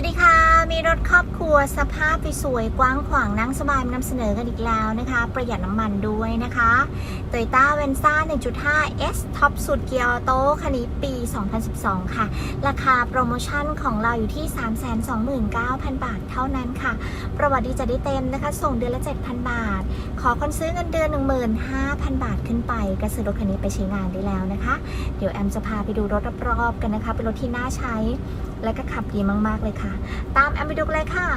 วัสดีค่ะ มีรถครอบครัวสภาพสวยกว้างขวางนั่งสบายมานำเสนอกันอีกแล้วนะคะ ประหยัดน้ำมันด้วยนะคะ Toyota v e n z a 1.5 S ท็อปสุดเกียร์ออโต้คันนี้ปี 2012 ค่ะ ราคาโปรโมชั่นของเราอยู่ที่ 329,000 บาทเท่านั้นค่ะ ประวัติดีจะได้เต็มนะคะ ส่งเดือนละ 7,000 บาท ขอคนซื้อเงินเดือน 15,000 บาทขึ้นไปก็ซื้อรถคันนี้ไปใช้งานได้แล้วนะคะ เดี๋ยวแอมจะพาไปดูรถรอบๆกันนะคะ เป็นรถที่น่าใช้และก็ขับดีมากๆเลยค่ะ ตามแอมไปดูกเลยค่ะ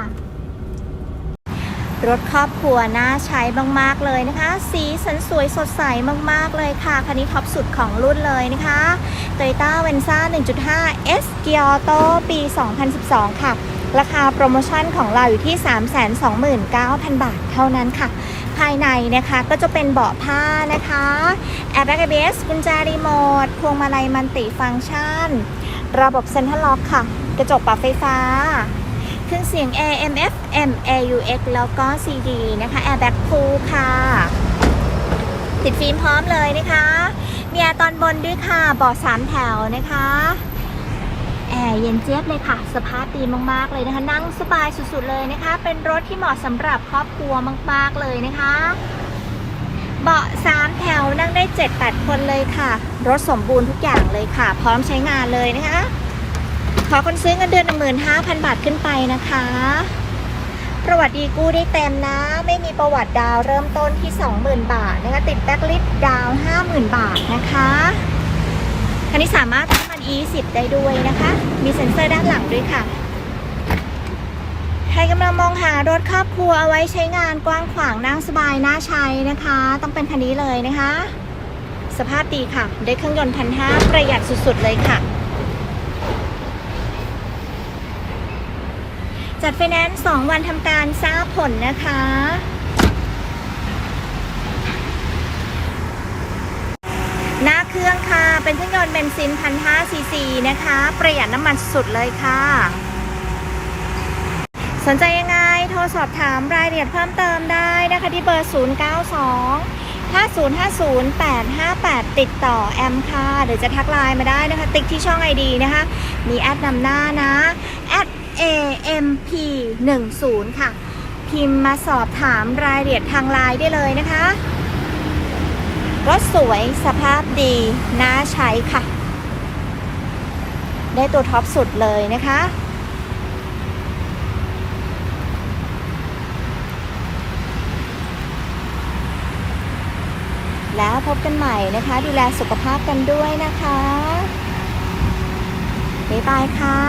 รถครอบครัวน่าใช้มากๆเลยนะคะ สีสันสวยสดใสมากๆเลยค่ะ คันนี้ท็อปสุดของรุ่นเลยนะคะ Toyota v e n z a 1.5 S g i a Auto ปี 2012 ค่ะ ราคาโปรโมชั่นของเราอยู่ที่ 329,000 บาทเท่านั้นค่ะภายในนะคะก็จะเป็นเบาะผ้านะคะ Airbag ABS กุญแจรีโมท พวงมาลัยมัลติฟังก์ชัน ระบบเซ็นทรัลล็อกค่ะ กระจกปรับไฟฟ้า เครื่องเสียง AM FM AUX แล้วก็ CD นะคะ Airbag Pull ค่ะ ติดฟิล์มพร้อมเลยนะคะ มีแอร์ตอนบนด้วยค่ะเบาะสามแถวนะคะแอร์เย็นเจี๊ยบเลยค่ะ สภาพดีมากๆเลยนะคะ นั่งสบายสุดๆเลยนะคะ เป็นรถที่เหมาะสำหรับครอบครัวมากๆเลยนะคะ เบาะสามแถวนั่งได้ 7-8 คนเลยค่ะ รถสมบูรณ์ทุกอย่างเลยค่ะ พร้อมใช้งานเลยนะคะ ขอคนซื้อเงินเดือน15,000 บาทขึ้นไปนะคะ ประวัติดีกู้ได้เต็มนะ ไม่มีประวัติดาวเริ่มต้นที่ 20,000 บาทนะคะติดแบ็คลิสดาว 50,000 บาทนะคะคันนี้สามารถทำมัน E10 ได้ด้วยนะคะ มีเซ็นเซอร์ด้านหลังด้วยค่ะใครกำลังมองหารถครอบครัวเอาไว้ใช้งานกว้างขวางนั่งสบายน่าใช้นะคะ ต้องเป็นคันนี้เลยนะคะ สภาพดีค่ะ ได้เครื่องยนต์พันห้าประหยัดสุดๆเลยค่ะ จัดไฟแนนซ์2วันทำการทราบผลนะคะ หน้าเครื่องค่ะ เป็นเครื่องยนต์เบนซิน1,500ซีซีนะคะ ประหยัดน้ำมันสุดเลยค่ะ สนใจยังไง โทรสอบถามรายละเอียดเพิ่มเติมได้นะคะที่เบอร์ 092 5050 858 ติดต่อแอมค่ะ หรือจะทักไลน์มาได้นะคะ ติ๊กที่ช่อง ID นะคะ มีแอดนำหน้านะ แอด AMP 10ค่ะ พิมพ์มาสอบถามรายละเอียดทางไลน์ได้เลยนะคะ รถสวยสภาพดีน่าใช้ค่ะ ได้ตัวท็อปสุดเลยนะคะแล้วพบกันใหม่นะคะ ดูแลสุขภาพกันด้วยนะคะ บ๊ายบายค่ะ